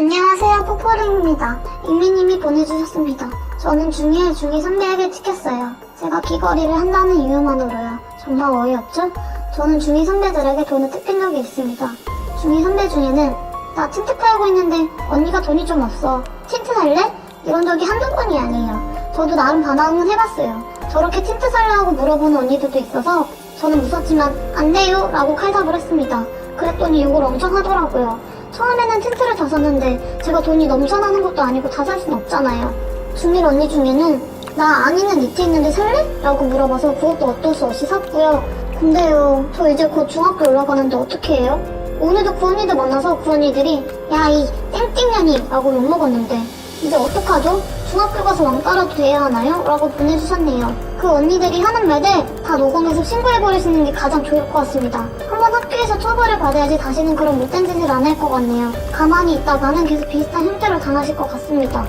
안녕하세요, 포포링입니다. 이미님이 보내주셨습니다. 저는 중2의 중2 선배에게 찍혔어요. 제가 귀걸이를 한다는 이유만으로요. 정말 어이없죠? 저는 중2 선배들에게 돈을 뜯긴 적이 있습니다. 중2 선배 중에는 나 틴트 팔고 있는데 언니가 돈이 좀 없어. 틴트 살래? 이런 적이 한두 번이 아니에요. 저도 나름 반항은 해봤어요. 저렇게 틴트 살려고 물어보는 언니들도 있어서 저는 무섭지만 안 돼요 라고 칼답을 했습니다. 그랬더니 욕을 엄청 하더라고요. 처음에는 틴트를 다 샀는데 제가 돈이 넘쳐나는 것도 아니고 다 살 순 없잖아요. 중일 언니 중에는 나안 있는 니트 있는데 살래? 라고 물어봐서 그것도 어쩔 수 없이 샀고요. 근데요, 저 이제 곧 중학교 올라가는데 어떻게 해요? 오늘도 그 언니들 만나서 그 언니들이 야 이 땡땡년이 라고 욕먹었는데 이제 어떡하죠? 중학교 가서 왕따라도 돼야 하나요? 라고 보내주셨네요. 그 언니들이 하는 말들 다 녹음해서 신고해버리시는 게 가장 좋을 것 같습니다. 한번 학교에서 처벌을 받아야지 다시는 그런 못된 짓을 안 할 것 같네요. 가만히 있다가는 계속 비슷한 형태를 당하실 것 같습니다.